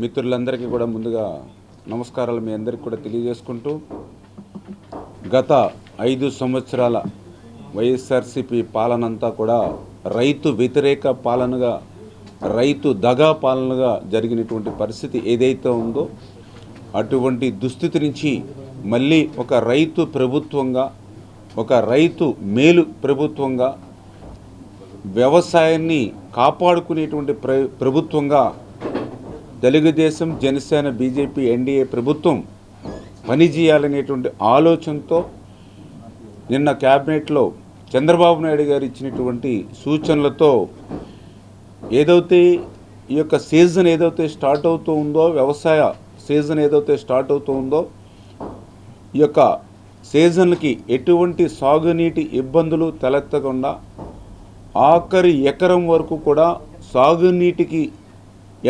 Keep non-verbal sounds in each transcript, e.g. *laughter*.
మిత్రులందరికీ కూడా ముందుగా నమస్కారాలు మీ అందరికీ కూడా తెలియజేసుకుంటూ గత ఐదు సంవత్సరాల వైఎస్ఆర్సిపి పాలనంతా కూడా రైతు వ్యతిరేక పాలనగా రైతు దగా పాలనగా జరిగినటువంటి పరిస్థితి ఏదైతే ఉందో అటువంటి దుస్థితి నుంచి మళ్ళీ ఒక రైతు ప్రభుత్వంగా ఒక రైతు మేలు ప్రభుత్వంగా వ్యవసాయాన్ని కాపాడుకునేటువంటి ప్ర ప్రభుత్వంగా తెలుగుదేశం జనసేన బీజేపీ ఎన్డీఏ ప్రభుత్వం పనిచేయాలనేటువంటి ఆలోచనతో నిన్న క్యాబినెట్లో చంద్రబాబు నాయుడు గారు ఇచ్చినటువంటి సూచనలతో ఏదైతే ఈ యొక్క సీజన్ ఏదైతే స్టార్ట్ అవుతూ ఉందో వ్యవసాయ సీజన్ ఏదైతే స్టార్ట్ అవుతూ ఉందో ఈ యొక్క సీజన్కి ఎటువంటి సాగునీటి ఇబ్బందులు తలెత్తకుండా ఆఖరి ఎకరం వరకు కూడా సాగునీటికి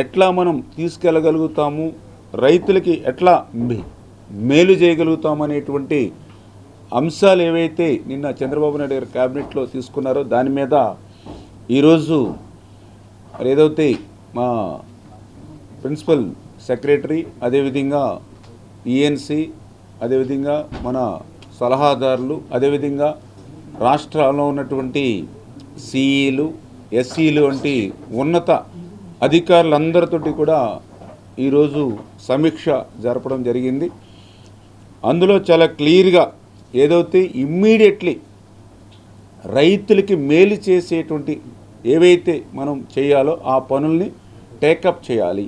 ఎట్లా మనం తీసుకెళ్ళగలుగుతాము? రైతులకి ఎట్లా మేలు చేయగలుగుతాము అనేటువంటి అంశాలు ఏవైతే నిన్న చంద్రబాబు నాయుడు గారు క్యాబినెట్లో తీసుకున్నారో దాని మీద ఈరోజు ఏదైతే మా ప్రిన్సిపల్ సెక్రటరీ అదేవిధంగా ఈఎన్సి అదేవిధంగా మన సలహాదారులు అదేవిధంగా రాష్ట్రాల్లో ఉన్నటువంటి సిఈలు ఎస్సీలు వంటి ఉన్నత అధికారులందరితోటి కూడా ఈరోజు సమీక్ష జరపడం జరిగింది. అందులో చాలా క్లియర్గా ఏదైతే ఇమ్మీడియట్లీ రైతులకి మేలు చేసేటువంటి ఏవైతే మనం చేయాలో ఆ పనుల్ని టేకప్ చేయాలి.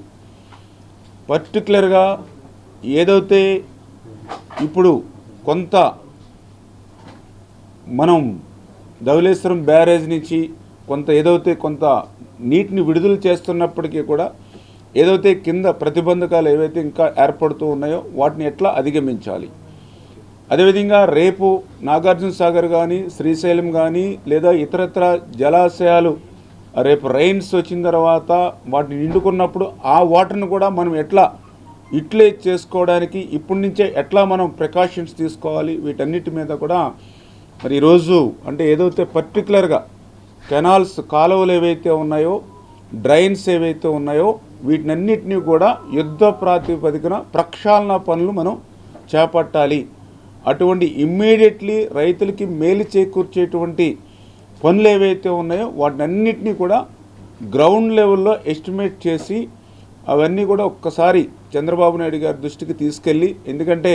పర్టికులర్గా ఏదైతే ఇప్పుడు కొంత మనం ధవలేశ్వరం బ్యారేజ్ నుంచి కొంత ఏదైతే కొంత నీటిని విడుదల చేస్తున్నప్పటికీ కూడా ఏదైతే కింద ప్రతిబంధకాలు ఏవైతే ఇంకా ఏర్పడుతూ ఉన్నాయో వాటిని ఎట్లా అధిగమించాలి? అదేవిధంగా రేపు నాగార్జున సాగర్ కానీ శ్రీశైలం కానీ లేదా ఇతరత్ర జలాశయాలు రేపు రైన్స్ వచ్చిన తర్వాత వాటిని నిండుకున్నప్పుడు ఆ వాటర్ను కూడా మనం ఎట్లా యూటిలైజ్ చేసుకోవడానికి ఇప్పటి నుంచే ఎట్లా మనం ప్రికాషన్స్ తీసుకోవాలి? వీటన్నిటి మీద కూడా మరి ఈరోజు అంటే ఏదైతే పర్టికులర్గా కెనాల్స్ కాలువలు ఏవైతే ఉన్నాయో డ్రైన్స్ ఏవైతే ఉన్నాయో వీటినన్నిటినీ కూడా యుద్ధ ప్రాతిపదికన ప్రక్షాళన పనులు మనం చేపట్టాలి. అటువంటి ఇమ్మీడియట్లీ రైతులకి మేలు చేకూర్చేటువంటి పనులు ఏవైతే ఉన్నాయో వాటినన్నిటినీ కూడా గ్రౌండ్ లెవెల్లో ఎస్టిమేట్ చేసి అవన్నీ కూడా ఒక్కసారి చంద్రబాబు నాయుడు గారి దృష్టికి తీసుకెళ్ళి ఎందుకంటే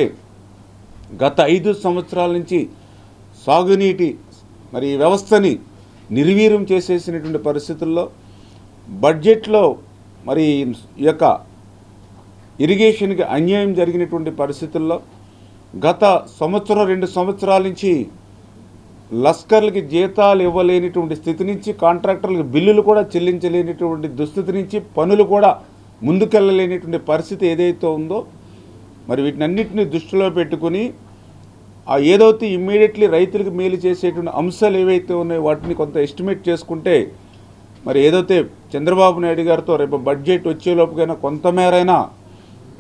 గత ఐదు సంవత్సరాల నుంచి సాగునీటి మరి వ్యవస్థని నిర్వీర్యం చేసేసినటువంటి పరిస్థితుల్లో బడ్జెట్లో మరి ఈ యొక్క ఇరిగేషన్కి అన్యాయం జరిగినటువంటి పరిస్థితుల్లో గత సంవత్సరం రెండు సంవత్సరాల నుంచి లస్కర్లకి జీతాలు ఇవ్వలేనిటువంటి స్థితి నుంచి కాంట్రాక్టర్లకు బిల్లులు కూడా చెల్లించలేనిటువంటి దుస్థితి నుంచి పనులు కూడా ముందుకెళ్ళలేనిటువంటి పరిస్థితి ఏదైతే ఉందో మరి వీటినన్నింటినీ దృష్టిలో పెట్టుకుని ఆ ఏదైతే ఇమ్మీడియట్లీ రైతులకు మేలు చేసేటువంటి అంశాలు ఏవైతే ఉన్నాయో వాటిని కొంత ఎస్టిమేట్ చేసుకుంటే మరి ఏదైతే చంద్రబాబు నాయుడు గారితో రేపు బడ్జెట్ వచ్చేలోపుకైనా కొంతమేరైనా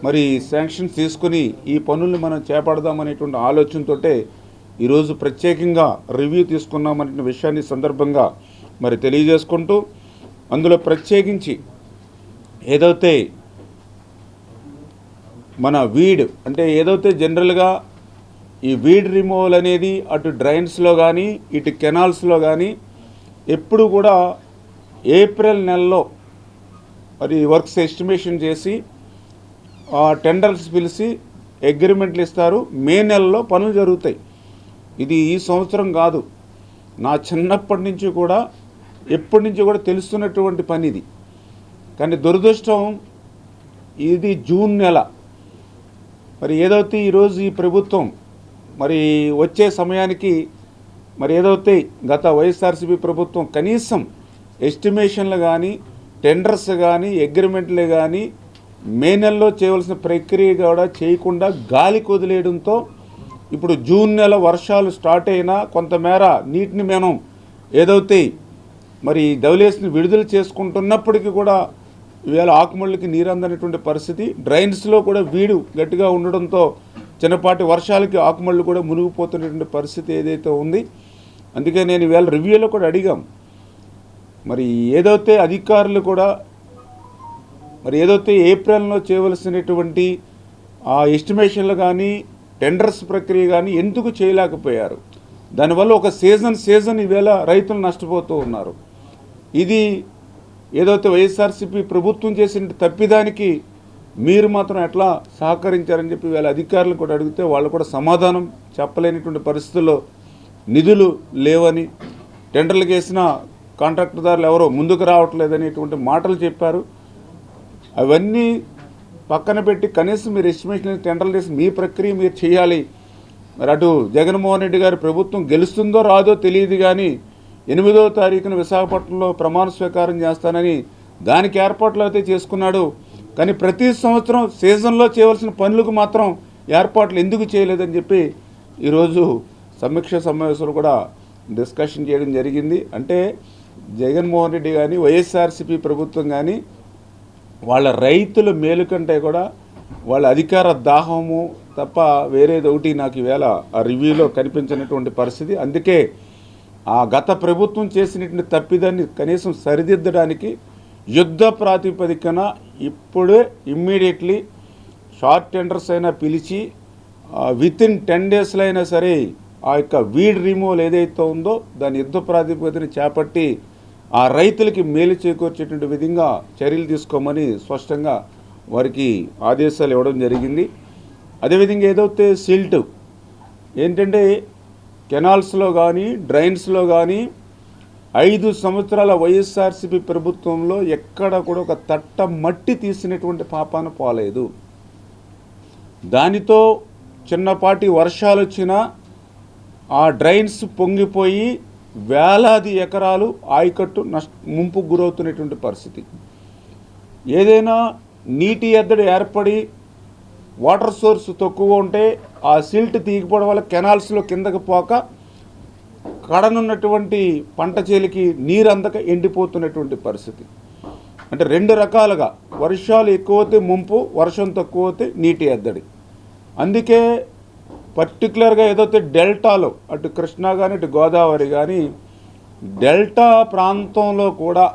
మరి శాంక్షన్స్ తీసుకుని ఈ పనుల్ని మనం చేపడదామనేటువంటి ఆలోచనతో ఈరోజు ప్రత్యేకంగా రివ్యూ తీసుకున్నామనే విషయాన్ని సందర్భంగా మరి తెలియజేసుకుంటూ అందులో ప్రత్యేకించి ఏదైతే మన వీడ్ అంటే ఏదైతే జనరల్గా ఈ వీడ్ రిమూవల్ అనేది అటు డ్రైన్స్లో కానీ ఇటు కెనాల్స్లో కానీ ఎప్పుడు కూడా ఏప్రిల్ నెలలో మరి వర్క్స్ ఎస్టిమేషన్ చేసి ఆ టెండర్స్ పిలిచి అగ్రిమెంట్లు ఇస్తారు. మే నెలలో పనులు జరుగుతాయి. ఇది ఈ సంవత్సరం కాదు. నా చిన్నప్పటి నుంచి కూడా ఎప్పటి నుంచి కూడా తెలుస్తున్నటువంటి పని ఇది. కానీ దురదృష్టం ఇది జూన్ నెల. మరి ఏదైతే ఈరోజు ఈ ప్రభుత్వం మరి వచ్చే సమయానికి మరి ఏదైతే గత వైఎస్ఆర్సీపీ ప్రభుత్వం కనీసం ఎస్టిమేషన్లు కానీ టెండర్స్ కానీ అగ్రిమెంట్లు కానీ మే నెలలో చేయవలసిన ప్రక్రియ కూడా చేయకుండా గాలి కుదిలేయడంతో ఇప్పుడు జూన్ నెల వర్షాలు స్టార్ట్ అయినా కొంతమేర నీటిని మనం ఏదైతే మరి దవలేసిని విడుదల చేసుకుంటున్నప్పటికీ కూడా ఇవాళ ఆకుమళ్ళకి నీరు అందనటువంటి పరిస్థితి. డ్రైన్స్లో కూడా వీడు గట్టిగా ఉండడంతో చిన్నపాటి వర్షాలకి ఆకుమళ్ళు కూడా మునిగిపోతున్నటువంటి పరిస్థితి ఏదైతే ఉంది అందుకే నేను ఇవాళ రివ్యూలో కూడా అడిగాం. మరి ఏదైతే అధికారులు కూడా మరి ఏదైతే ఏప్రిల్లో చేయవలసినటువంటి ఆ ఎస్టిమేషన్లు కానీ టెండర్స్ ప్రక్రియ కానీ ఎందుకు చేయలేకపోయారు? దానివల్ల ఒక సీజన్ సీజన్ ఈవేళ రైతులు నష్టపోతూ ఉన్నారు. ఇది ఏదైతే వైఎస్ఆర్సీపీ ప్రభుత్వం చేసిన తప్పిదానికి మీరు మాత్రం ఎట్లా సహకరించారని చెప్పి వీళ్ళ అధికారులు కూడా అడిగితే వాళ్ళు కూడా సమాధానం చెప్పలేనటువంటి పరిస్థితుల్లో నిధులు లేవని టెండర్లకు వేసిన కాంట్రాక్టర్దారులు ఎవరో ముందుకు రావట్లేదనేటువంటి మాటలు చెప్పారు. అవన్నీ పక్కన పెట్టి కనీసం మీరు ఎస్టిమేషన్ టెండర్లు చేసి మీ ప్రక్రియ మీరు చేయాలి. మరి అటు జగన్మోహన్ రెడ్డి గారి ప్రభుత్వం గెలుస్తుందో రాదో తెలియదు కానీ ఎనిమిదో తారీఖున విశాఖపట్నంలో ప్రమాణ స్వీకారం చేస్తానని దానికి ఏర్పాట్లు అయితే చేసుకున్నాడు కానీ ప్రతి సంవత్సరం సీజన్లో చేయవలసిన పనులకు మాత్రం ఏర్పాట్లు ఎందుకు చేయలేదని చెప్పి ఈరోజు సమీక్ష సమావేశంలో కూడా డిస్కషన్ చేయడం జరిగింది. అంటే జగన్మోహన్ రెడ్డి కానీ వైఎస్ఆర్సీపీ ప్రభుత్వం కానీ వాళ్ళ రైతుల మేలు కంటే కూడా వాళ్ళ అధికార దాహము తప్ప వేరేది ఒకటి నాకు ఈవేళ ఆ రివ్యూలో కనిపించినటువంటి పరిస్థితి. అందుకే ఆ గత ప్రభుత్వం చేసినటువంటి తప్పిదాన్ని కనీసం సరిదిద్దడానికి యుద్ధ ప్రాతిపదికన ఇప్పుడే ఇమ్మీడియట్లీ షార్ట్ టెండర్స్ అయినా పిలిచి విత్ ఇన్ టెన్ డేస్లో అయినా సరే ఆ యొక్క వీడ్ రిమూవల్ ఏదైతే ఉందో దాని యుద్ధ ప్రాతిపదికన చేపట్టి ఆ రైతులకి మేలు చేకూర్చేటువంటి విధంగా చర్యలు తీసుకోమని స్పష్టంగా వారికి ఆదేశాలు ఇవ్వడం జరిగింది. అదేవిధంగా ఏదైతే సిల్ట్ ఏంటంటే కెనాల్స్లో కానీ డ్రైన్స్లో కానీ ఐదు సంవత్సరాల వైఎస్ఆర్సీపీ ప్రభుత్వంలో ఎక్కడ కూడా ఒక తట్ట మట్టి తీసినటువంటి పాపాన పోలేదు. దానితో చిన్నపాటి వర్షాలు వచ్చినా ఆ డ్రైన్స్ పొంగిపోయి వేలాది ఎకరాలు ఆయకట్టు నష్ట ముంపు గురవుతున్నటువంటి పరిస్థితి. ఏదైనా నీటి ఎద్దడి ఏర్పడి వాటర్ సోర్స్ తక్కువ ఉంటే ఆ సిల్ట్ తీగిపోవడం వల్ల కెనాల్స్లో కిందకి పోక కడనున్నటువంటి పంట చేలికి నీరు అందక ఎండిపోతున్నటువంటి పరిస్థితి. అంటే రెండు రకాలుగా వర్షాలు ఎక్కువతే ముంపు వర్షం తక్కువతే నీటి ఎద్దడి. అందుకే పర్టికులర్గా ఏదైతే డెల్టాలో అటు కృష్ణా కానీ ఇటు గోదావరి కానీ డెల్టా ప్రాంతంలో కూడా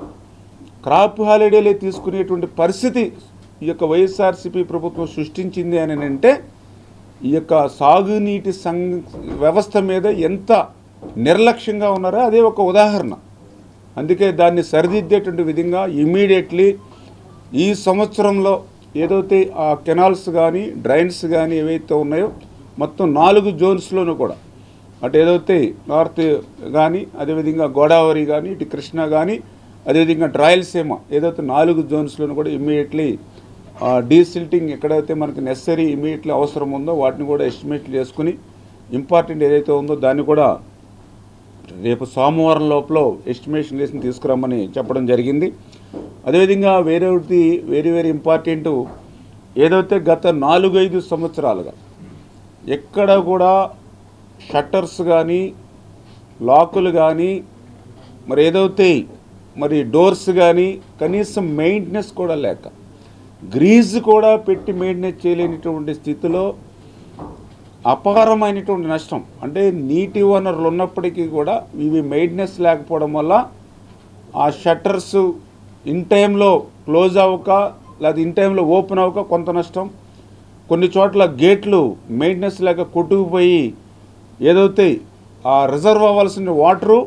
క్రాప్ హాలిడేలే తీసుకునేటువంటి పరిస్థితి ఈ యొక్క వైఎస్ఆర్సీపీ ప్రభుత్వం సృష్టించింది అని అంటే ఈ యొక్క సాగునీటి సం వ్యవస్థ మీద ఎంత నిర్లక్ష్యంగా ఉన్నారో? అదే ఒక ఉదాహరణ. అందుకే దాన్ని సరిదిద్దేటువంటి విధంగా ఇమీడియట్లీ ఈ సంవత్సరంలో ఏదైతే ఆ కెనాల్స్ కానీ డ్రైన్స్ కానీ ఏవైతే ఉన్నాయో మొత్తం నాలుగు జోన్స్లోనూ కూడా. అటు ఏదైతే నార్త్ కానీ అదేవిధంగా గోదావరి కానీ ఇటు కృష్ణ కానీ అదేవిధంగా రాయలసీమ ఏదైతే నాలుగు జోన్స్లోనూ కూడా ఇమ్మీడియట్లీ డీసిల్టింగ్ ఎక్కడైతే మనకి నెసరీ ఇమీడియట్లీ అవసరం ఉందో వాటిని కూడా ఎస్టిమేట్ చేసుకుని ఇంపార్టెంట్ ఏదైతే ఉందో దాన్ని కూడా రేపు సోమవారం లోపల ఎస్టిమేషన్ వేసి తీసుకురమ్మని చెప్పడం జరిగింది. అదేవిధంగా వేరే ఒకటి వెరీ వెరీ ఇంపార్టెంట్ ఏదైతే గత నాలుగైదు సంవత్సరాలుగా ఎక్కడ కూడా షట్టర్స్ కానీ లాకులు కానీ మరి ఏదైతే మరి డోర్స్ కానీ కనీసం మెయింటెనెన్స్ కూడా లేక గ్రీజ్ కూడా పెట్టి మెయింటెనెన్స్ చేయలేనటువంటి స్థితిలో అపారమైనటువంటి నష్టం. అంటే నీటి వనరులు ఉన్నప్పటికీ కూడా ఇవి మెయింటెనెన్స్ లేకపోవడం వల్ల ఆ షట్టర్స్ ఇన్ టైంలో క్లోజ్ అవ్వక లేదా ఇన్ టైంలో ఓపెన్ అవ్వక కొంత నష్టం. కొన్ని చోట్ల గేట్లు మెయింటెనెన్స్ లేక కొట్టుకుపోయి ఏదైతే ఆ రిజర్వ్ అవ్వాల్సిన వాటరు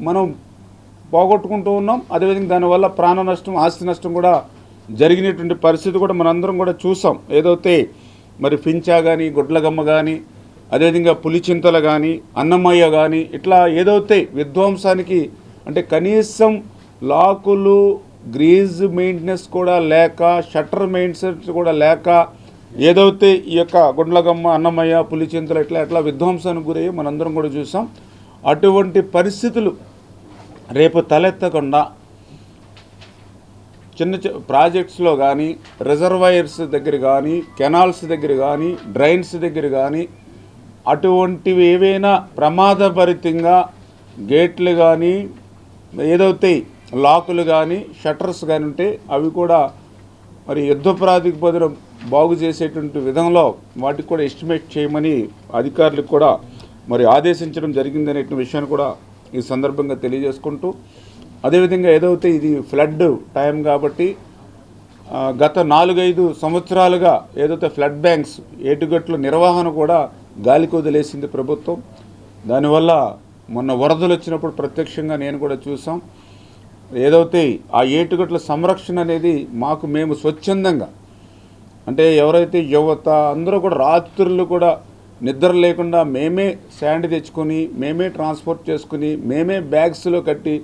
మనం పోగొట్టుకుంటూ ఉన్నాం. అదేవిధంగా దానివల్ల ప్రాణ నష్టం ఆస్తి నష్టం కూడా జరిగినటువంటి పరిస్థితి కూడా మనందరం కూడా చూసాం. ఏదైతే మరి ఫించా కానీ గుడ్లగమ్మ కానీ అదేవిధంగా పులిచింతలు కానీ అన్నమయ్య కానీ ఇట్లా ఏదైతే విధ్వంసానికి అంటే కనీసం లాకులు గ్రీజ్ మెయింటెనెన్స్ కూడా లేక షట్టర్ మెయింటెనెన్స్ కూడా లేక ఏదైతే ఈ యొక్క గుండ్లగమ్మ అన్నమయ్య పులిచింతలు ఇట్లా ఇట్లా విధ్వంసానికి గురయ్యి మనందరం కూడా చూసాం. అటువంటి పరిస్థితులు రేపు తలెత్తకుండా చిన్న ప్రాజెక్ట్స్లో కానీ రిజర్వాయర్స్ దగ్గర కానీ కెనాల్స్ దగ్గర కానీ డ్రైన్స్ దగ్గర కానీ అటువంటివి ఏవైనా ప్రమాదభరితంగా గేట్లు కానీ ఏదైతే లాకులు కానీ షట్టర్స్ కానీ ఉంటే అవి కూడా మరి యుద్ధ ప్రాతిపదన బాగు చేసేటువంటి విధంలో వాటికి కూడా ఎస్టిమేట్ చేయమని అధికారులకు కూడా మరి ఆదేశించడం జరిగిందనే విషయాన్ని కూడా ఈ సందర్భంగా తెలియజేసుకుంటూ అదేవిధంగా ఏదైతే ఇది ఫ్లడ్ టైం కాబట్టి గత నాలుగైదు సంవత్సరాలుగా ఏదైతే ఫ్లడ్ బ్యాంక్స్ ఏటుగట్ల నిర్వహణ కూడా గాలికి వదిలేసింది ప్రభుత్వం. దానివల్ల మొన్న వరదలు వచ్చినప్పుడు ప్రత్యక్షంగా నేను కూడా చూసాం. ఏదైతే ఆ ఏటుగట్ల సంరక్షణ అనేది మాకు మేము స్వచ్ఛందంగా అంటే ఎవరైతే యువత అందరూ కూడా రాత్రులు కూడా నిద్ర లేకుండా మేమే శాండ్ తెచ్చుకొని మేమే ట్రాన్స్పోర్ట్ చేసుకుని మేమే బ్యాగ్స్లో కట్టి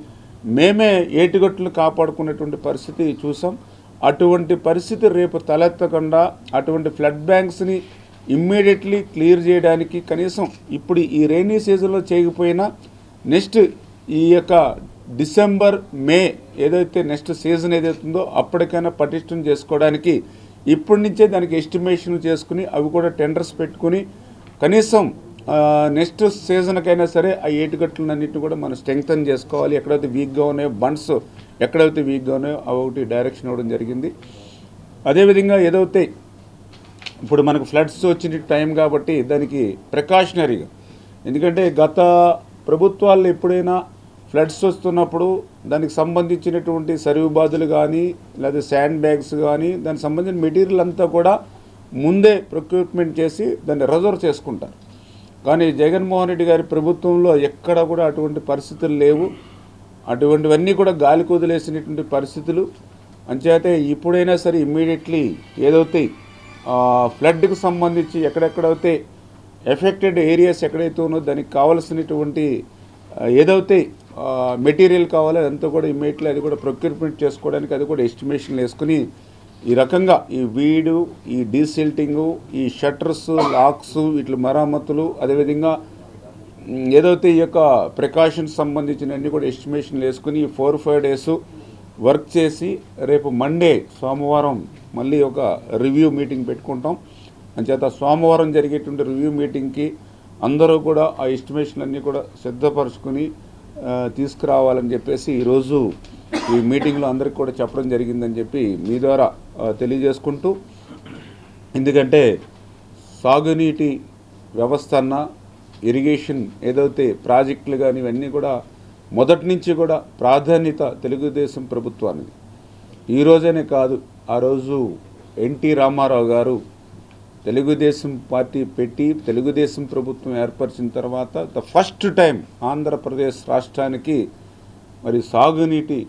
మేమే ఏటిగట్టులు కాపాడుకునేటువంటి పరిస్థితి చూసాం. అటువంటి పరిస్థితి రేపు తలెత్తకుండా అటువంటి ఫ్లడ్ బ్యాంక్స్ని ఇమ్మీడియట్లీ క్లియర్ చేయడానికి కనీసం ఇప్పుడు ఈ రైనీ సీజన్లో చేయకపోయినా నెక్స్ట్ ఈ యొక్క డిసెంబర్ మే ఏదైతే నెక్స్ట్ సీజన్ ఏదైతుందో అప్పటికైనా పటిష్టం చేసుకోవడానికి ఇప్పటి నుంచే దానికి ఎస్టిమేషన్ చేసుకుని అవి కూడా టెండర్స్ పెట్టుకుని కనీసం నెక్స్ట్ సీజన్కైనా సరే ఆ ఏటుగట్లన్నింటినీ కూడా మనం స్ట్రెంగ్తన్ చేసుకోవాలి. ఎక్కడైతే వీక్గా ఉన్నాయో బండ్స్ ఎక్కడైతే వీక్గా ఉన్నాయో అవి ఒకటి డైరెక్షన్ ఇవ్వడం జరిగింది. అదేవిధంగా ఏదైతే ఇప్పుడు మనకు ఫ్లడ్స్ వచ్చిన టైం కాబట్టి దానికి ప్రికాషనరీగా ఎందుకంటే గత ప్రభుత్వాలు ఎప్పుడైనా ఫ్లడ్స్ వస్తున్నప్పుడు దానికి సంబంధించినటువంటి సరివు బాధలు కానీ లేదా శాండ్ బ్యాగ్స్ కానీ దానికి సంబంధించిన మెటీరియల్ అంతా కూడా ముందే ప్రొక్యూట్మెంట్ చేసి దాన్ని రిజర్వ్ చేసుకుంటారు. కానీ జగన్మోహన్ రెడ్డి గారి ప్రభుత్వంలో ఎక్కడ కూడా అటువంటి పరిస్థితులు లేవు. అటువంటివన్నీ కూడా గాలి కుదిలేసినటువంటి పరిస్థితులు. అంచేతే ఇప్పుడైనా సరే ఇమ్మీడియట్లీ ఏదైతే ఫ్లడ్కు ఫ్లడ్కి సంబంధించి ఎక్కడెక్కడైతే ఎఫెక్టెడ్ ఏరియాస్ ఎక్కడైతే ఉన్నో దానికి కావలసినటువంటి ఏదైతే మెటీరియల్ కావాలో అదంతా కూడా ఇమ్మీడియట్లీ అది కూడా ప్రొక్యూర్మెంట్ చేసుకోవడానికి అది కూడా ఎస్టిమేషన్ వేసుకుని ఈ రకంగా ఈ వీడు ఈ డీసిల్టింగు ఈ షట్టర్స్ లాక్స్ వీటి మరమ్మతులు అదేవిధంగా ఏదైతే ఈ యొక్క ప్రికాషన్స్ సంబంధించిన అన్ని కూడా ఎస్టిమేషన్లు వేసుకుని ఈ ఫోర్ ఫైవ్ డేస్ వర్క్ చేసి రేపు మండే సోమవారం మళ్ళీ ఒక రివ్యూ మీటింగ్ పెట్టుకుంటాం. అంచేత సోమవారం జరిగేటువంటి రివ్యూ మీటింగ్కి అందరూ కూడా ఆ ఎస్టిమేషన్ అన్నీ కూడా సిద్ధపరచుకుని తీసుకురావాలని చెప్పేసి ఈరోజు ఈ మీటింగ్లో అందరికి కూడా చెప్పడం జరిగిందని చెప్పి మీ ద్వారా తెలియజేసుకుంటూ ఎందుకంటే సాగునీటి వ్యవస్థ అన్న ఇరిగేషన్ ఏదైతే ప్రాజెక్టులు కానీ ఇవన్నీ కూడా మొదటి నుంచి కూడా ప్రాధాన్యత తెలుగుదేశం ప్రభుత్వానికి ఈ రోజనే కాదు ఆ రోజు ఎన్టీ రామారావు గారు తెలుగుదేశం పార్టీ పెట్టి తెలుగుదేశం ప్రభుత్వం ఏర్పరిచిన తర్వాత ద ఫస్ట్ టైం ఆంధ్రప్రదేశ్ రాష్ట్రానికి మరి సాగునీటి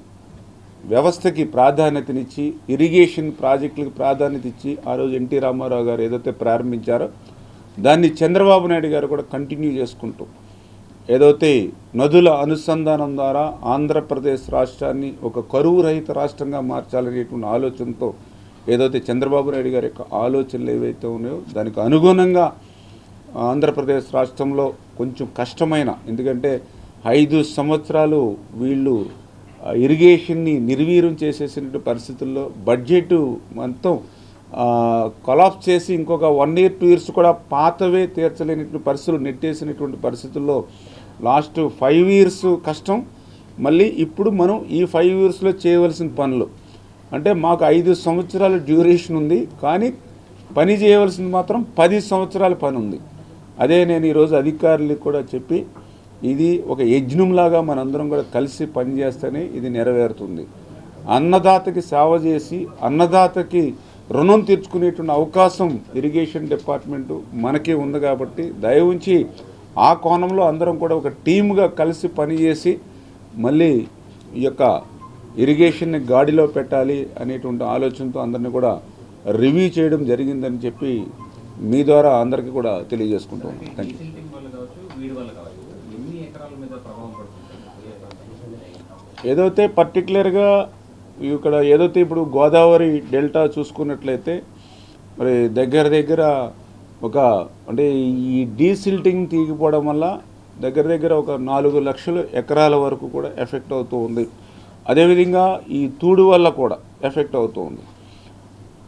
వ్యవస్థకి ప్రాధాన్యతనిచ్చి ఇరిగేషన్ ప్రాజెక్టులకు ప్రాధాన్యత ఇచ్చి ఆ రోజు ఎన్టీ రామారావు గారు ఏదైతే ప్రారంభించారో దాన్ని చంద్రబాబు నాయుడు గారు కూడా కంటిన్యూ చేసుకుంటూ ఏదైతే నదుల అనుసంధానం ద్వారా ఆంధ్రప్రదేశ్ రాష్ట్రాన్ని ఒక కరువు రహిత రాష్ట్రంగా మార్చాలనేటువంటి ఆలోచనతో ఏదైతే చంద్రబాబు నాయుడు గారి యొక్క ఆలోచనలు ఏవైతే ఉన్నాయో దానికి అనుగుణంగా ఆంధ్రప్రదేశ్ రాష్ట్రంలో కొంచెం కష్టమైన ఎందుకంటే ఐదు సంవత్సరాలు వీళ్ళు ఇరిగేషన్ని నిర్వీర్యం చేసేసిన పరిస్థితుల్లో బడ్జెట్ మొత్తం కొలాప్స్ చేసి ఇంకొక వన్ ఇయర్ టూ ఇయర్స్ కూడా పాతవే తీర్చలేనటువంటి పరిస్థితులు నెట్టేసినటువంటి పరిస్థితుల్లో లాస్ట్ ఫైవ్ ఇయర్స్ కష్టం. మళ్ళీ ఇప్పుడు మనం ఈ ఫైవ్ ఇయర్స్లో చేయవలసిన పనులు అంటే మాకు ఐదు సంవత్సరాల డ్యూరేషన్ ఉంది కానీ పని చేయవలసింది మాత్రం పది సంవత్సరాల పని ఉంది. అదే నేను ఈరోజు అధికారులకు కూడా చెప్పి ఇది ఒక యజ్ఞంలాగా మనందరం కూడా కలిసి పనిచేస్తేనే ఇది నెరవేరుతుంది. అన్నదాతకి సేవ చేసి అన్నదాతకి రుణం తీర్చుకునేటువంటి అవకాశం ఇరిగేషన్ డిపార్ట్మెంటు మనకే ఉంది కాబట్టి దయ ఉంచి ఆ కోణంలో అందరం కూడా ఒక టీమ్గా కలిసి పనిచేసి మళ్ళీ ఈ యొక్క ఇరిగేషన్ని గాడిలో పెట్టాలి అనేటువంటి ఆలోచనతో అందరినీ కూడా రివ్యూ చేయడం జరిగిందని చెప్పి మీ ద్వారా అందరికీ కూడా తెలియజేసుకుంటాం థ్యాంక్? ఏదైతే పర్టికులర్గా ఇక్కడ ఏదైతే ఇప్పుడు గోదావరి డెల్టా చూసుకున్నట్లయితే మరి దగ్గర దగ్గర ఒక అంటే ఈ డీసిల్టింగ్ తీగిపోవడం వల్ల దగ్గర దగ్గర ఒక నాలుగు లక్షల ఎకరాల వరకు కూడా ఎఫెక్ట్ అవుతూ ఉంది. అదేవిధంగా ఈ తూడు వల్ల కూడా ఎఫెక్ట్ అవుతూ ఉంది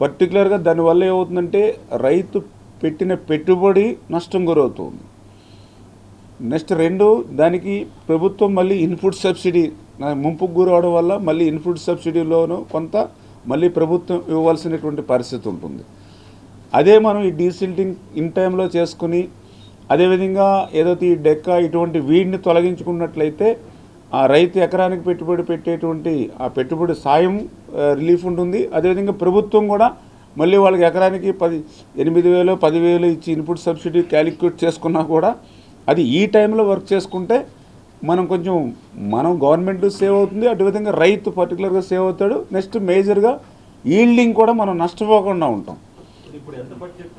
పర్టికులర్గా దానివల్ల ఏమవుతుందంటే రైతు పెట్టిన పెట్టుబడి నష్టం గురవుతుంది. నెక్స్ట్ రెండు దానికి ప్రభుత్వం మళ్ళీ ఇన్పుట్ సబ్సిడీ ముంపుకు గురవడం వల్ల మళ్ళీ ఇన్పుట్ సబ్సిడీలోనూ కొంత మళ్ళీ ప్రభుత్వం ఇవ్వాల్సినటువంటి పరిస్థితి ఉంటుంది. అదే మనం ఈ డీసిల్టింగ్ ఇన్ టైంలో చేసుకుని అదేవిధంగా ఏదైతే ఈ డెక్క ఇటువంటి వీడిని తొలగించుకున్నట్లయితే ఆ రైతు ఎకరానికి పెట్టుబడి పెట్టేటువంటి ఆ పెట్టుబడి సాయం రిలీఫ్ ఉంటుంది. అదేవిధంగా ప్రభుత్వం కూడా మళ్ళీ వాళ్ళకి ఎకరానికి పది ఎనిమిది వేలు పదివేలు ఇచ్చి ఇన్పుట్ సబ్సిడీ క్యాలిక్యులేట్ చేసుకున్నా కూడా అది ఈ టైంలో వర్క్ చేసుకుంటే మనం కొంచెం మనం గవర్నమెంట్ సేవ్ అవుతుంది. అదేవిధంగా రైతు పర్టికులర్గా సేవ్ అవుతాడు. నెక్స్ట్ మేజర్గా ఈల్డింగ్ కూడా మనం నష్టపోకుండా ఉంటాం. ఇప్పుడు ఎంత బడ్జెట్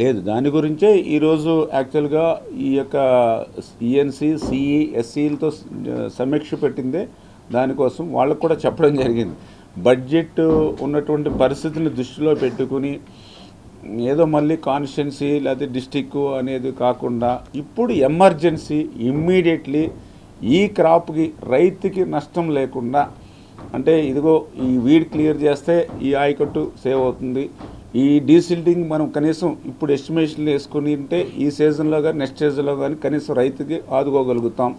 లేదు. దాని గురించే ఈరోజు యాక్చువల్గా ఈ యొక్క ఈఎన్సీ ఈఎన్సి సిఈ ఎస్సీలతో సమీక్ష పెట్టిందే. దానికోసం వాళ్ళకు కూడా చెప్పడం జరిగింది. బడ్జెట్ ఉన్నటువంటి పరిస్థితిని దృష్టిలో పెట్టుకుని ఏదో మళ్ళీ కాన్స్టిట్యున్సీ లేకపోతే డిస్టిక్ అనేది కాకుండా ఇప్పుడు ఎమర్జెన్సీ ఇమ్మీడియట్లీ ఈ క్రాప్కి రైతుకి నష్టం లేకుండా అంటే ఇదిగో ఈ వీడ్ క్లియర్ చేస్తే ఈ ఆయకట్టు సేవ్ అవుతుంది. ఈ డీసిల్టింగ్ మనం కనీసం ఇప్పుడు ఎస్టిమేషన్లు వేసుకుని ఉంటే ఈ సీజన్లో కానీ నెక్స్ట్ సీజన్లో కానీ కనీసం రైతుకి ఆదుకోగలుగుతాం.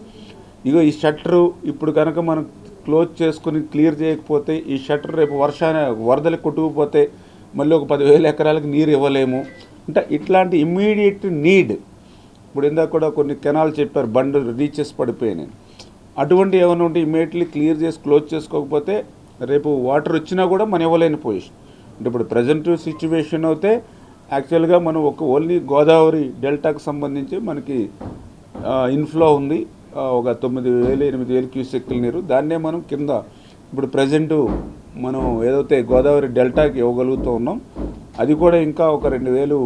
ఇగో ఈ షట్టరు ఇప్పుడు కనుక మనం క్లోజ్ చేసుకుని క్లియర్ చేయకపోతే ఈ షట్టర్ రేపు వర్షాన వరదలు కొట్టుకుపోతే మళ్ళీ ఒక పదివేల ఎకరాలకు నీరు ఇవ్వలేము. అంటే ఇట్లాంటి ఇమ్మీడియట్ నీడ్. ఇప్పుడు ఇందాక కూడా కొన్ని కెనాల్ చెప్పారు బండ్ రీచెస్ పడిపోయినాయి. అటువంటి ఏమైనా ఉంటే ఇమ్మీడియట్లీ క్లియర్ చేసి క్లోజ్ చేసుకోకపోతే రేపు వాటర్ వచ్చినా కూడా మనం ఇవ్వలేని పొజిషన్. అంటే ఇప్పుడు ప్రజెంట్ సిచ్యువేషన్ అయితే యాక్చువల్గా మనం ఒక ఓన్లీ గోదావరి డెల్టాకు సంబంధించి మనకి ఇన్ఫ్లో ఉంది. ఒక తొమ్మిది వేలు ఎనిమిది వేలు క్యూసెక్కుల నీరు. దాన్నే మనం కింద ఇప్పుడు ప్రజెంటు మనం ఏదైతే గోదావరి డెల్టాకి ఇవ్వగలుగుతూ ఉన్నాం అది కూడా ఇంకా ఒక రెండు వేలు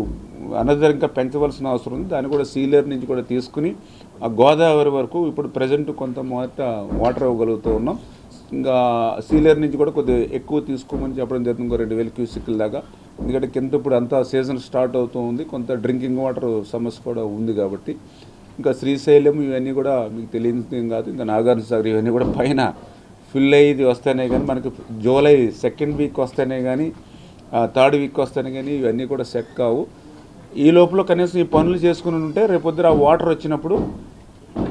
అనదర్ ఇంకా పెంచవలసిన అవసరం ఉంది. దాన్ని కూడా సీలేరు నుంచి కూడా తీసుకుని ఆ గోదావరి వరకు ఇప్పుడు ప్రజెంట్ కొంత మొదట వాటర్ ఇవ్వగలుగుతూ ఉన్నాం. ఇంకా సీలేరు నుంచి కూడా కొద్దిగా ఎక్కువ తీసుకోమని చెప్పడం జరుగుతుంది. ఇంకో రెండు వేల క్యూసిక్ల దాకా. ఎందుకంటే కింద ఇప్పుడు అంతా సీజన్ స్టార్ట్ అవుతూ ఉంది. కొంత డ్రింకింగ్ వాటర్ సమస్య కూడా ఉంది కాబట్టి. ఇంకా శ్రీశైలం ఇవన్నీ కూడా మీకు తెలియదు కాదు. ఇంకా నాగార్జున సాగర్ ఇవన్నీ కూడా పైన ఫిల్ అయ్యేది వస్తేనే కానీ మనకి జూలై సెకండ్ వీక్ వస్తేనే కానీ థర్డ్ వీక్ వస్తేనే కానీ ఇవన్నీ కూడా సెట్ కావు. ఈ లోపల కనీసం ఈ పనులు చేసుకుని ఉంటే రేపొద్దున ఆ వాటర్ వచ్చినప్పుడు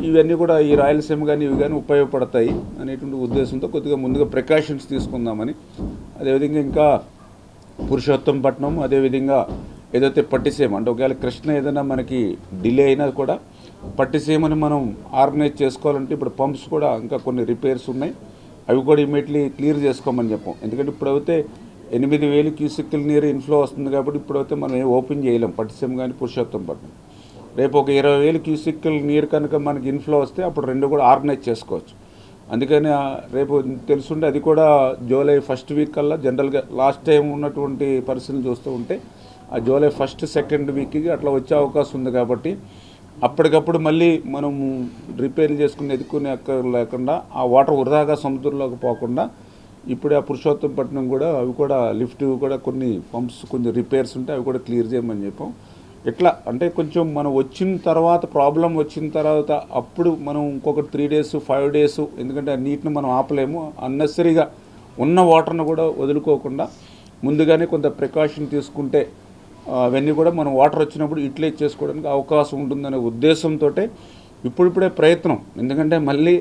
ఇవన్నీ కూడా ఈ రాయలసీమ కానీ ఇవి కానీ ఉపయోగపడతాయి అనేటువంటి ఉద్దేశంతో కొద్దిగా ముందుగా ప్రికాషన్స్ తీసుకుందామని. అదేవిధంగా ఇంకా పురుషోత్తంపట్నం అదేవిధంగా ఏదైతే పట్టిసీమ అంటే ఒకవేళ కృష్ణ ఏదైనా మనకి డిలే అయినా కూడా పట్టిసీమని మనం ఆర్గనైజ్ చేసుకోవాలంటే ఇప్పుడు పంప్స్ కూడా ఇంకా కొన్ని రిపేర్స్ ఉన్నాయి. అవి కూడా ఇమీడియట్లీ క్లియర్ చేసుకోమని చెప్పాం. ఎందుకంటే ఇప్పుడైతే ఎనిమిది వేలు క్యూసిక్ల నీరు ఇన్ఫ్లో వస్తుంది కాబట్టి ఇప్పుడైతే మనం ఏం ఓపెన్ చేయలేం. పట్టిసీమ కానీ పురుషోత్తంపట్నం రేపు ఒక ఇరవై వేలు క్యూసిక్ల నీరు కనుక మనకి ఇన్ఫ్లో వస్తే అప్పుడు రెండు కూడా ఆర్గనైజ్ చేసుకోవచ్చు. అందుకని రేపు తెలుసుండే అది కూడా జూలై ఫస్ట్ వీక్ కల్లా జనరల్గా లాస్ట్ టైం ఉన్నటువంటి పరిస్థితులు చూస్తూ ఉంటే ఆ జూలై ఫస్ట్ సెకండ్ వీక్కి అట్లా వచ్చే అవకాశం ఉంది కాబట్టి అప్పటికప్పుడు మళ్ళీ మనం రిపేర్ చేసుకుని ఎదుర్కొనే అక్కడ లేకుండా ఆ వాటర్ వృధాగా సముద్రంలోకి పోకుండా ఇప్పుడే ఆ పురుషోత్తంపట్నం కూడా అవి కూడా లిఫ్ట్ కూడా కొన్ని పంప్స్ కొన్ని రిపేర్స్ ఉంటే అవి కూడా క్లియర్ చేయమని చెప్పాం. ఎట్లా? అంటే కొంచెం మనం వచ్చిన తర్వాత ప్రాబ్లం వచ్చిన తర్వాత అప్పుడు మనం ఇంకొక త్రీ డేస్ ఫైవ్ డేస్ ఎందుకంటే ఆ నీటిని మనం ఆపలేము. అన్నెసరీగా ఉన్న వాటర్ను కూడా వదులుకోకుండా ముందుగానే కొంత ప్రికాషన్ తీసుకుంటే అవన్నీ కూడా మనం వాటర్ వచ్చినప్పుడు యూటిలైజ్ చేసుకోవడానికి అవకాశం ఉంటుందనే ఉద్దేశంతో ఇప్పుడిప్పుడే ప్రయత్నం. ఎందుకంటే మళ్ళీ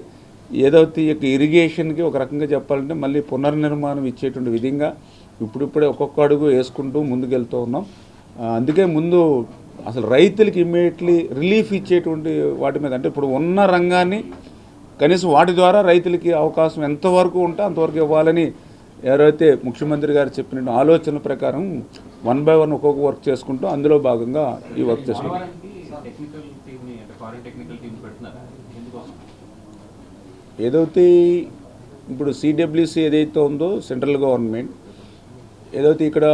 ఏదైతే ఈ యొక్క ఇరిగేషన్కి ఒక రకంగా చెప్పాలంటే మళ్ళీ పునర్నిర్మాణం ఇచ్చేటువంటి విధంగా ఇప్పుడిప్పుడే ఒక్కొక్క అడుగు వేసుకుంటూ ముందుకెళ్తూ ఉన్నాం. అందుకే ముందు అసలు రైతులకి ఇమ్మీడియట్లీ రిలీఫ్ ఇచ్చేటువంటి వాటి మీద అంటే ఇప్పుడు ఉన్న రంగాన్ని కనీసం వాటి ద్వారా రైతులకి అవకాశం ఎంతవరకు ఉంటే అంతవరకు ఇవ్వాలని ఎవరైతే ముఖ్యమంత్రి గారు చెప్పిన ఆలోచన ప్రకారం వన్ బై వన్ ఒక్కొక్క వర్క్ చేసుకుంటూ అందులో భాగంగా ఈ వర్క్ చేసుకుంటాం. ఏదైతే ఇప్పుడు సిడబ్ల్యూసి ఏదైతే ఉందో సెంట్రల్ గవర్నమెంట్ ఏదైతే ఇక్కడ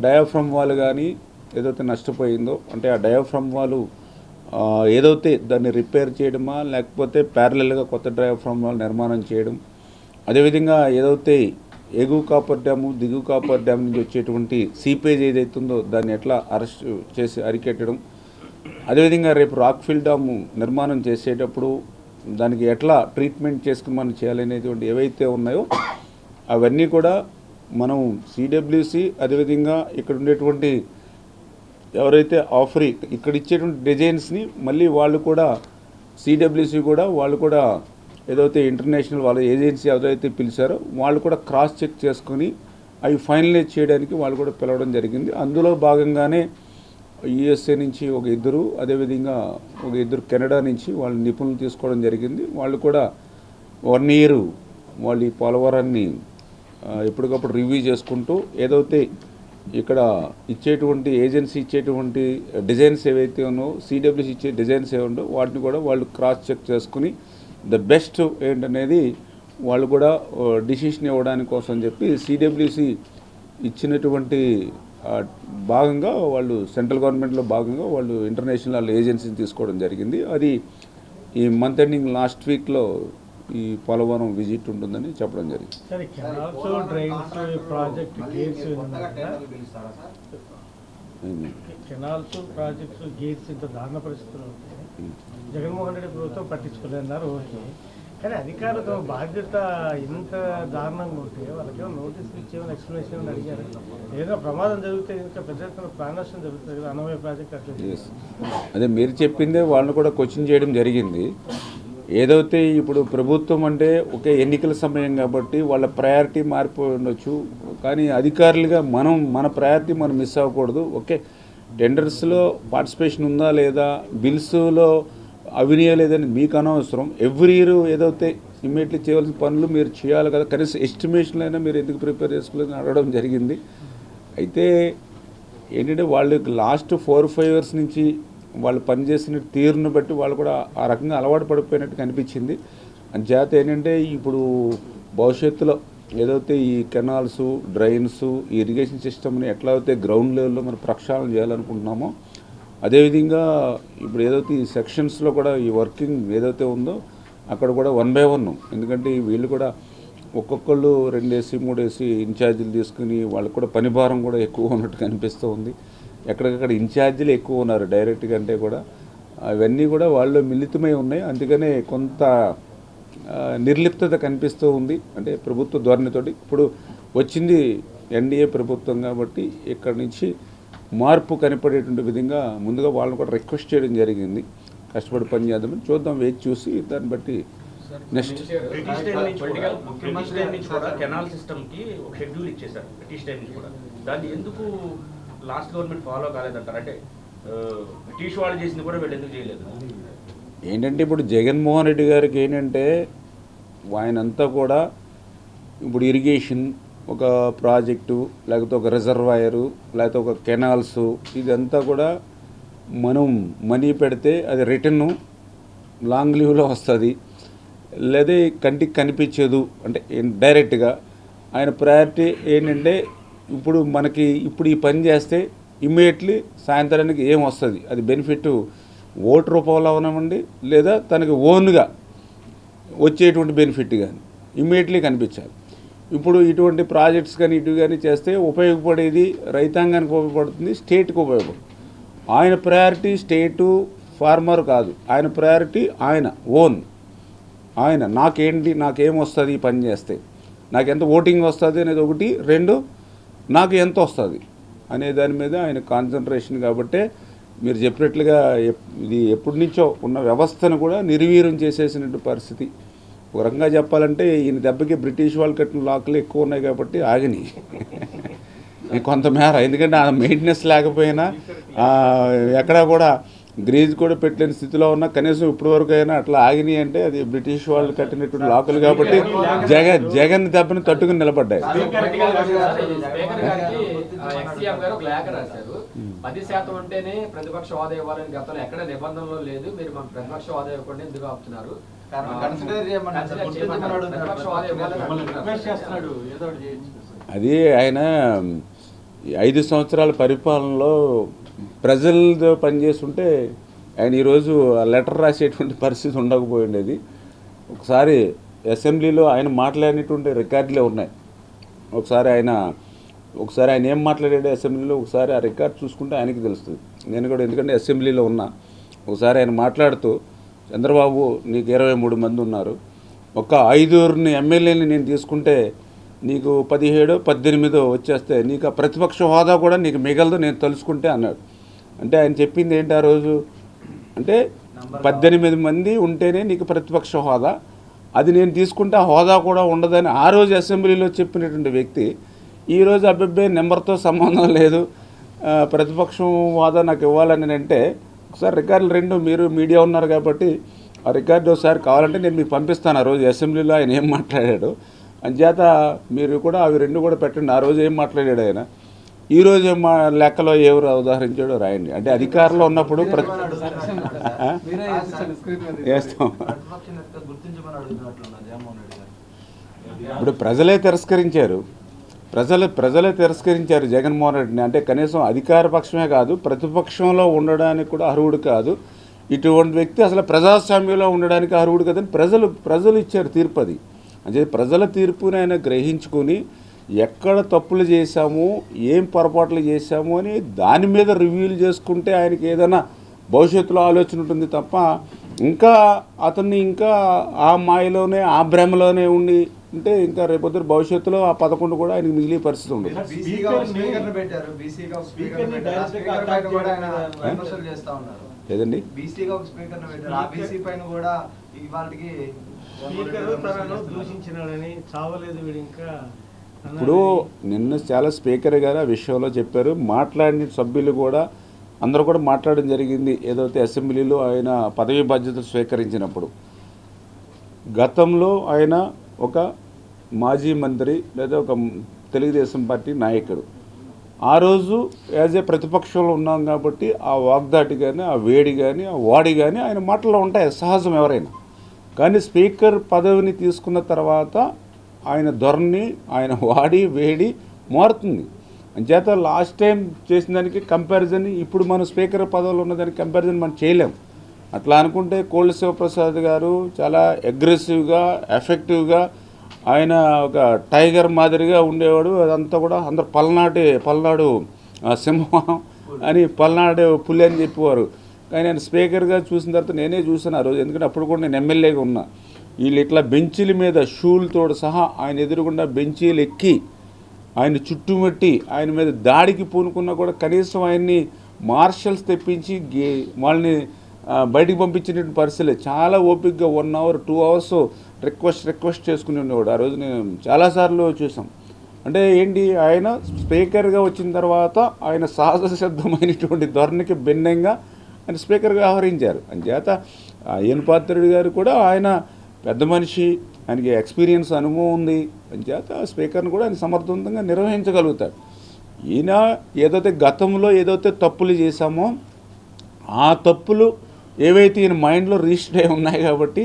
డయాఫ్రమ్ వాళ్ళు కానీ ఏదైతే నష్టపోయిందో అంటే ఆ డయాఫ్రమ్ వాల్ ఏదైతే దాన్ని రిపేర్ చేయడమా లేకపోతే ప్యారలల్గా కొత్త డయాఫ్రమ్ వాళ్ళు నిర్మాణం చేయడం అదేవిధంగా ఏదైతే ఎగువ కాపర్ డ్యాము దిగువ కాపర్ డ్యామ్ నుంచి వచ్చేటువంటి సీపేజ్ ఏదైతే ఉందో దాన్ని ఎట్లా అరెస్ట్ చేసి అరికెట్టడం అదేవిధంగా రేపు రాక్ఫిల్ డ్యాము నిర్మాణం చేసేటప్పుడు దానికి ఎట్లా ట్రీట్మెంట్ చేసుకుని మనం చేయాలనేటువంటి ఏవైతే ఉన్నాయో అవన్నీ కూడా మనం సిడబ్ల్యూసి అదేవిధంగా ఇక్కడ ఉండేటువంటి ఎవరైతే ఆఫరీ ఇక్కడ ఇచ్చేటువంటి డిజైన్స్ని మళ్ళీ వాళ్ళు కూడా సిడబ్ల్యూసి కూడా వాళ్ళు కూడా ఏదైతే ఇంటర్నేషనల్ వాళ్ళ ఏజెన్సీ ఎవరైతే పిలిచారో వాళ్ళు కూడా క్రాస్ చెక్ చేసుకొని అవి ఫైనలైజ్ చేయడానికి వాళ్ళు కూడా పిలవడం జరిగింది. అందులో భాగంగానే యుఎస్ఏ నుంచి ఒక ఇద్దరు అదేవిధంగా ఒక ఇద్దరు కెనడా నుంచి వాళ్ళు నిపుణులు తీసుకోవడం జరిగింది. వాళ్ళు కూడా వన్ ఇయర్ వాళ్ళు ఈ పోలవరాన్ని ఎప్పటికప్పుడు రివ్యూ చేసుకుంటూ ఏదైతే ఇక్కడ ఇచ్చేటువంటి ఏజెన్సీ ఇచ్చేటువంటి డిజైన్స్ ఏవైతే ఉన్నాయో సిడబ్ల్యూసి ఇచ్చే డిజైన్స్ ఏ ఉండో వాటిని కూడా వాళ్ళు క్రాస్ చెక్ చేసుకుని ద బెస్ట్ ఏంటనేది వాళ్ళు కూడా డిసిషన్ ఇవ్వడానికి కోసం చెప్పి సిడబ్ల్యూసి ఇచ్చినటువంటి భాగంగా వాళ్ళు సెంట్రల్ గవర్నమెంట్లో భాగంగా వాళ్ళు ఇంటర్నేషనల్ ఏజెన్సీని తీసుకోవడం జరిగింది. అది ఈ మంత్ ఎండింగ్ లాస్ట్ వీక్లో ఈ పోలవరం విజిట్ ఉంటుందని చెప్పడం జరిగింది. కెనాల్స్ డ్రైన్స్ ప్రాజెక్ట్ గేట్స్ అయింది. కెనాల్స్ ప్రాజెక్ట్స్ గేట్స్ ఇంత దారుణ పరిస్థితులు జగన్మోహన్ రెడ్డి ప్రభుత్వం పట్టించుకోలేదన్నారు ఓకే. కానీ అధికారులు తమ బాధ్యత ఇంత దారుణంగా ఉంటే వాళ్ళకి నోటీసులు ఇచ్చేమైనా ఎక్స్ప్లెనేషన్ ఏమైనా అడిగారు? ఏదైనా ప్రమాదం జరిగితే ఇంకా పెద్ద ఎత్తున ప్రాణ నష్టం జరుగుతుంది కదా అన్నమయ్య ప్రాజెక్ట్ అట్లా. అదే మీరు చెప్పిందే వాళ్ళని కూడా క్వశ్చన్ చేయడం జరిగింది. ఏదైతే ఇప్పుడు ప్రభుత్వం అంటే ఒకే ఎన్నికల సమయం కాబట్టి వాళ్ళ ప్రయారిటీ మారిపోయి ఉండొచ్చు. కానీ అధికారులుగా మనం మన ప్రయారిటీ మనం మిస్ అవ్వకూడదు. ఓకే టెండర్స్లో పార్టిసిపేషన్ ఉందా లేదా బిల్స్లో అవినీయ లేదని మీకు అనవసరం. ఎవ్రీ ఇయర్ ఏదైతే ఇమ్మీడియట్లీ చేయవలసిన పనులు మీరు చేయాలి కదా కనీసం ఎస్టిమేషన్ అయినా మీరు ఎందుకు ప్రిపేర్ చేసుకోలేదని అడగడం జరిగింది. అయితే ఏంటంటే వాళ్ళకి లాస్ట్ ఫోర్ ఫైవ్ ఇయర్స్ నుంచి వాళ్ళు పనిచేసిన తీరును బట్టి వాళ్ళు కూడా ఆ రకంగా అలవాటు పడిపోయినట్టు కనిపించింది. జాతి ఏంటంటే ఇప్పుడు భవిష్యత్తులో ఏదైతే ఈ కెనాల్స్ డ్రైన్స్ ఈ ఇరిగేషన్ సిస్టమ్ని ఎట్లా అయితే గ్రౌండ్ లెవెల్లో మనం ప్రక్షాళన చేయాలనుకుంటున్నామో అదేవిధంగా ఇప్పుడు ఏదైతే ఈ సెక్షన్స్లో కూడా ఈ వర్కింగ్ ఏదైతే ఉందో అక్కడ కూడా వన్ బై వన్. ఎందుకంటే వీళ్ళు కూడా ఒక్కొక్కళ్ళు రెండేసి మూడేసి ఇన్ఛార్జీలు తీసుకుని వాళ్ళకు కూడా పని భారం కూడా ఎక్కువ ఉన్నట్టు కనిపిస్తూ ఉంది. ఎక్కడికక్కడ ఇన్ఛార్జీలు ఎక్కువ ఉన్నారు డైరెక్ట్గా అంటే కూడా. అవన్నీ కూడా వాళ్ళు మిళితమై ఉన్నాయి. అందుకనే కొంత నిర్లిప్తత కనిపిస్తూ ఉంది. అంటే ప్రభుత్వ ధోరణితోటి. ఇప్పుడు వచ్చింది ఎన్డీఏ ప్రభుత్వం కాబట్టి ఇక్కడ నుంచి మార్పు కనపడేటువంటి విధంగా ముందుగా వాళ్ళని కూడా రిక్వెస్ట్ చేయడం జరిగింది. కష్టపడి పని చేద్దామని చూద్దాం వేచి చూసి దాన్ని బట్టి నెక్స్ట్ కెనాల్ సిస్టమ్కి ఒక షెడ్యూల్ ఇచ్చేసారు బ్రిటిష్ టైం నుంచి కూడా. దాన్ని ఎందుకు లాస్ట్ గవర్నమెంట్ ఫాలో కాలేదంటారు? అంటే బ్రిటిష్ వాళ్ళు చేసింది కూడా వీళ్ళు ఎందుకు చేయలేదు? ఏంటంటే ఇప్పుడు జగన్మోహన్ రెడ్డి గారికి ఏంటంటే ఆయనంతా కూడా ఇప్పుడు ఇరిగేషన్ ఒక ప్రాజెక్టు లేకపోతే ఒక రిజర్వాయరు లేకపోతే ఒక కెనాల్స్ ఇదంతా కూడా మనం మనీ పెడితే అది రిటర్న్ లాంగ్ లీవ్లో వస్తుంది. లేదా కంటికి కనిపించదు. అంటే డైరెక్ట్గా ఆయన ప్రయారిటీ ఏంటంటే ఇప్పుడు మనకి ఇప్పుడు ఈ పని చేస్తే ఇమ్మీడియట్లీ సాయంత్రానికి ఏం వస్తుంది? అది బెనిఫిట్ ఓటు రూపంలో అవనమండి లేదా తనకి ఓన్గా వచ్చేటువంటి బెనిఫిట్ కానీ ఇమ్మీడియట్లీ కనిపించాలి. ఇప్పుడు ఇటువంటి ప్రాజెక్ట్స్ కానీ ఇటు కానీ చేస్తే ఉపయోగపడేది రైతాంగానికి ఉపయోగపడుతుంది స్టేట్కి ఉపయోగపడుతుంది. ఆయన ప్రయారిటీ స్టేటు ఫార్మర్ కాదు ఆయన ప్రయారిటీ ఆయన ఓన్. ఆయన నాకేంటి నాకేం వస్తుంది ఈ పని చేస్తే? నాకు ఎంత ఓటింగ్ వస్తుంది అనేది ఒకటి. రెండు నాకు ఎంత వస్తుంది? అనే దాని మీద ఆయన కాన్సన్ట్రేషన్ కాబట్టే మీరు చెప్పినట్లుగా ఇది ఎప్పటి నుంచో ఉన్న వ్యవస్థను కూడా నిర్వీర్యం చేసేసినట్టు పరిస్థితి. ఒక రకంగా చెప్పాలంటే ఈయన దెబ్బకి బ్రిటిష్ వాళ్ళు కట్టిన లాక్లు ఎక్కువ ఉన్నాయి కాబట్టి ఆగని. *laughs* కొంతమేర ఎందుకంటే ఆ మెయింటెనెన్స్ లేకపోయినా ఎక్కడా కూడా గ్రీజ్ కూడా పెట్టలేని స్థితిలో ఉన్న కనీసం ఇప్పటి వరకు అయినా అట్లా ఆగినాయి అంటే అది బ్రిటిష్ వాళ్ళు కట్టినటువంటి లాకులు కాబట్టి జగన్ జగన్ దెబ్బని తట్టుకుని నిలబడ్డాయి. పది శాతం ఉంటేనే ప్రతిపక్ష హోదా ఇవ్వాలని గతంలో ఎక్కడ నిబంధనలు లేదు. మీరు మన ప్రతిపక్ష హోదా ఇవ్వకుండా ఎందుకు ఆపుతున్నారు. అది ఆయన ఐదు సంవత్సరాల పరిపాలనలో ప్రజలతో పనిచేస్తుంటే ఆయన ఈరోజు ఆ లెటర్ రాసేటువంటి పరిస్థితి ఉండకపోయిండేది. ఒకసారి అసెంబ్లీలో ఆయన మాట్లాడినటువంటి రికార్డులే ఉన్నాయి. ఒకసారి ఆయన ఒకసారి ఆయన ఏం మాట్లాడాడు అసెంబ్లీలో ఒకసారి ఆ రికార్డ్ చూసుకుంటే ఆయనకి తెలుస్తుంది. నేను కూడా ఎందుకంటే అసెంబ్లీలో ఉన్నా. ఒకసారి ఆయన మాట్లాడుతూ చంద్రబాబు నీకు ఇరవై మూడు మంది ఉన్నారు. ఒక ఐదుగురిని ఎమ్మెల్యేని నేను తీసుకుంటే నీకు పదిహేడు పద్దెనిమిదో వచ్చేస్తే నీకు ఆ ప్రతిపక్ష హోదా కూడా నీకు మిగలదు నేను తెలుసుకుంటే అన్నాడు. అంటే ఆయన చెప్పింది ఏంటి ఆ రోజు? అంటే పద్దెనిమిది మంది ఉంటేనే నీకు ప్రతిపక్ష హోదా. అది నేను తీసుకుంటే ఆ హోదా కూడా ఉండదని ఆ రోజు అసెంబ్లీలో చెప్పినటువంటి వ్యక్తి ఈరోజు అబ్బాయి నెంబర్తో సంబంధం లేదు. ప్రతిపక్షం వాదా నాకు ఇవ్వాలని అంటే ఒకసారి రికార్డులు రెండు మీరు మీడియా ఉన్నారు కాబట్టి ఆ రికార్డు ఒకసారి కావాలంటే నేను మీకు పంపిస్తాను ఆ రోజు అసెంబ్లీలో ఆయన ఏం మాట్లాడాడు. అంచేత మీరు కూడా అవి రెండు కూడా పెట్టండి ఆ రోజు ఏం మాట్లాడాడు ఆయన? ఈ రోజు ఏం మా లెక్కలో ఎవరు ఉదాహరించాడో రాయండి. అంటే అధికారంలో ఉన్నప్పుడు ప్రతి ఇప్పుడు ప్రజలే తిరస్కరించారు. ప్రజలు ప్రజలే తిరస్కరించారు జగన్మోహన్ రెడ్డిని. అంటే కనీసం అధికార పక్షమే కాదు ప్రతిపక్షంలో ఉండడానికి కూడా అర్హుడు కాదు. ఇటువంటి వ్యక్తి అసలు ప్రజాస్వామ్యంలో ఉండడానికి అర్హుడు కాదని ప్రజలు ప్రజలు ఇచ్చారు తీర్పు అది. అంటే ప్రజల తీర్పుని ఆయన గ్రహించుకొని ఎక్కడ తప్పులు చేశాము ఏం పొరపాట్లు చేశాము అని దాని మీద రివ్యూలు చేసుకుంటే ఆయనకి ఏదైనా భవిష్యత్తులో ఆలోచన ఉంటుంది తప్ప ఇంకా అతన్ని ఇంకా ఆ మాయలోనే ఆ భ్రమలోనే ఉండి ఉంటే ఇంకా రేపొద్దు భవిష్యత్తులో ఆ పదకొండు కూడా ఆయనకి మిగిలే పరిస్థితి ఉండదు. లేదండి దూషించినాడని చావలేదు వీడు ఇంకా. ఇప్పుడు నిన్న చాలా స్పీకర్ గారు ఆ విషయంలో చెప్పారు. మాట్లాడిన సభ్యులు కూడా అందరూ కూడా మాట్లాడడం జరిగింది. ఏదైతే అసెంబ్లీలో ఆయన పదవి బాధ్యతలు స్వీకరించినప్పుడు గతంలో ఆయన ఒక మాజీ మంత్రి లేదా ఒక తెలుగుదేశం పార్టీ నాయకుడు. ఆ రోజు యాజ్ ఏ ప్రతిపక్షంలో ఉన్నాం కాబట్టి ఆ వాగ్దాటి కానీ ఆ వేడి కానీ ఆ వాడి కానీ ఆయన మాటల్లో ఉంటాయి. సహజం ఎవరైనా. కానీ స్పీకర్ పదవిని తీసుకున్న తర్వాత ఆయన ధొరణి ఆయన వాడి వేడి మారుతుంది. అంచేత లాస్ట్ టైం చేసిన దానికి కంపారిజన్ ఇప్పుడు మన స్పీకర్ పదవిలో ఉన్న దానికి కంపారిజన్ మనం చేయలేం. అట్లా అనుకుంటే కోళ్ళ శివప్రసాద్ గారు చాలా అగ్రెసివ్గా ఎఫెక్టివ్గా ఆయన ఒక టైగర్ మాదిరిగా ఉండేవాడు. అదంతా కూడా అందరు పల్నాటి పల్నాడు ఆ, సింహం అని పల్నాడు పులి అని చెప్పేవారు. కానీ నేను స్పీకర్గా చూసిన తర్వాత నేనే చూసాను ఆ రోజు. ఎందుకంటే అప్పుడు కూడా నేను ఎమ్మెల్యేగా ఉన్నా. వీళ్ళు ఇట్లా బెంచీల మీద షూలతో సహా ఆయన ఎదురుగుండా బెంచీలు ఎక్కి ఆయన చుట్టుముట్టి ఆయన మీద దాడికి పూనుకున్నా కూడా కనీసం ఆయన్ని మార్షల్స్ తెప్పించి గే వాళ్ళని బయటికి పంపించినటువంటి పరిస్థితులే. చాలా ఓపిక్గా one hour two hours request request చేసుకుని ఉండేవాడు. ఆ రోజు నేను చాలాసార్లు చూసాం అంటే ఏంటి ఆయన స్పీకర్గా వచ్చిన తర్వాత ఆయన సహజ సిద్ధమైనటువంటి ధోరణికి భిన్నంగా ఆయన స్పీకర్గా వ్యవహరించారు. అంచేత అయ్యన్ పాత్రుడు గారు కూడా ఆయన పెద్ద మనిషి ఆయనకి ఎక్స్పీరియన్స్ అనుభవం ఉంది. చేత స్పీకర్ని కూడా ఆయన సమర్థవంతంగా నిర్వహించగలుగుతాడు. ఈయన ఏదైతే గతంలో ఏదైతే తప్పులు చేశామో ఆ తప్పులు ఏవైతే ఈయన మైండ్లో రిజిస్టర్ అయి ఉన్నాయి కాబట్టి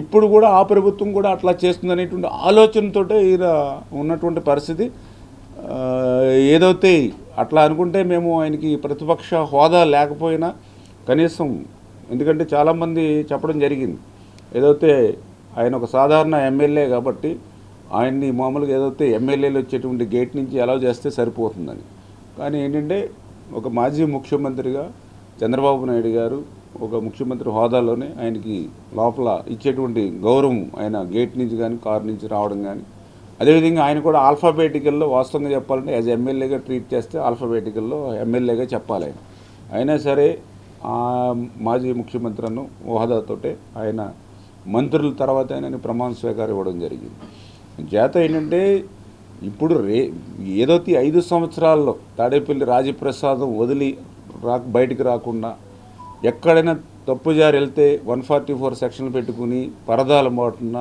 ఇప్పుడు కూడా ఆ ప్రభుత్వం కూడా అట్లా చేస్తుంది అనేటువంటి ఆలోచనతో ఈయన ఉన్నటువంటి పరిస్థితి. ఏదైతే అట్లా అనుకుంటే మేము ఆయనకి ప్రతిపక్ష హోదా లేకపోయినా కనీసం ఎందుకంటే చాలామంది చెప్పడం జరిగింది. ఏదైతే ఆయన ఒక సాధారణ ఎమ్మెల్యే కాబట్టి ఆయన్ని మామూలుగా ఏదైతే ఎమ్మెల్యేలు వచ్చేటువంటి గేట్ నుంచి అలౌ చేస్తే సరిపోతుందని. కానీ ఏంటంటే ఒక మాజీ ముఖ్యమంత్రిగా చంద్రబాబు నాయుడు గారు ఒక ముఖ్యమంత్రి హోదాలోనే ఆయనకి లోపల ఇచ్చేటువంటి గౌరవం ఆయన గేట్ నుంచి కానీ కారు నుంచి రావడం కానీ అదేవిధంగా ఆయన కూడా ఆల్ఫాబేటికల్లో వాస్తవంగా చెప్పాలంటే యాజ్ ఎమ్మెల్యేగా ట్రీట్ చేస్తే ఆల్ఫాబేటికల్లో ఎమ్మెల్యేగా చెప్పాలి ఆయన. అయినా సరే మాజీ ముఖ్యమంత్రి అను హోదాతోటే ఆయన మంత్రుల తర్వాత ఆయన ప్రమాణ స్వీకారం ఇవ్వడం జరిగింది. చేత ఏంటంటే ఇప్పుడు రే ఏదైతే ఐదు సంవత్సరాల్లో తాడేపల్లి రాజప్రసాదం వదిలి రా బయటికి రాకుండా ఎక్కడైనా తప్పుజారి వెళ్తే వన్ ఫార్టీ ఫోర్ సెక్షన్లు పెట్టుకుని పరదాల మాటున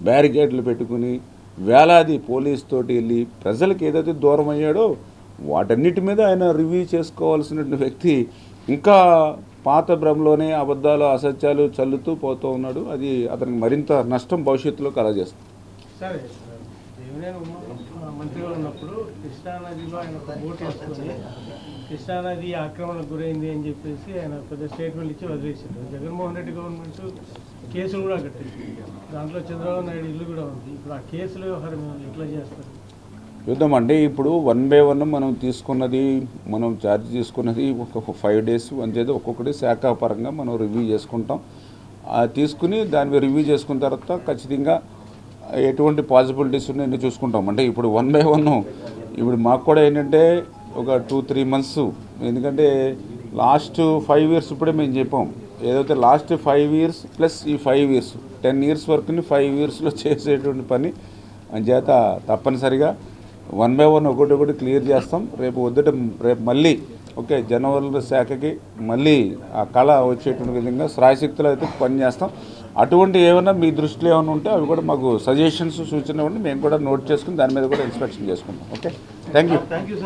బ్యారికేడ్లు పెట్టుకుని వేలాది పోలీస్ తోటి వెళ్ళి ప్రజలకు ఏదైతే దూరం అయ్యాడో వాటన్నిటి మీద ఆయన రివ్యూ చేసుకోవాల్సిన వ్యక్తి ఇంకా పాత భ్రమలోనే అబద్ధాలు అసత్యాలు చల్లుతూ పోతూ ఉన్నాడు. అది అతనికి మరింత నష్టం భవిష్యత్తులో కలగజేస్తుంది. సరే మంత్రిగా ఉన్నప్పుడు కృష్ణానదిలో ఆయన ఒక బోట్ వేసుకొని కృష్ణానది ఆక్రమణకు గురైంది అని చెప్పేసి ఆయన పెద్ద స్టేట్మెంట్ ఇచ్చి వదిలేశారు. జగన్మోహన్ రెడ్డి గవర్నమెంట్ కేసులు కూడా కట్టింది. దాంట్లో చంద్రబాబు నాయుడు ఇల్లు కూడా ఉంది. ఇప్పుడు ఆ కేసుల వ్యవహారం ఎట్లా చేస్తారు? చూద్దామండి ఇప్పుడు వన్ బై వన్ మనం తీసుకున్నది మనం ఛార్జ్ తీసుకున్నది ఒక ఫైవ్ డేస్ అంతేదో ఒక్కొక్కటి శాఖాపరంగా మనం రివ్యూ చేసుకుంటాం. ఆ తీసుకుని దాని మీద రివ్యూ చేసుకున్న తర్వాత ఖచ్చితంగా ఎటువంటి పాసిబిలిటీస్ ఉన్నాయని చూసుకుంటాం. అంటే ఇప్పుడు వన్ బై వన్ ఇప్పుడు మాకు కూడా ఏంటంటే ఒక టూ త్రీ మంత్స్ ఎందుకంటే లాస్ట్ ఫైవ్ ఇయర్స్ ఇప్పుడే మేము చెప్పాం. ఏదైతే లాస్ట్ ఫైవ్ ఇయర్స్ ప్లస్ ఈ ఫైవ్ ఇయర్స్ టెన్ ఇయర్స్ వరకుని ఫైవ్ ఇయర్స్లో చేసేటువంటి పని. అంచేత తప్పనిసరిగా వన్ బై వన్ ఒకటి ఒకటి క్లియర్ చేస్తాం. రేపు వద్దట రేపు మళ్ళీ ఓకే జనవరుల శాఖకి మళ్ళీ ఆ కళ వచ్చేటువంటి విధంగా శ్రాయశక్తులు అయితే పనిచేస్తాం. అటువంటి ఏమైనా మీ దృష్టిలో ఏమైనా ఉంటే అవి కూడా మాకు సజెషన్స్ సూచన ఇవ్వండి. మేము కూడా నోట్ చేసుకుని దాని మీద కూడా ఇన్స్పెక్షన్ చేసుకుంటాం. Okay? Thank you thank you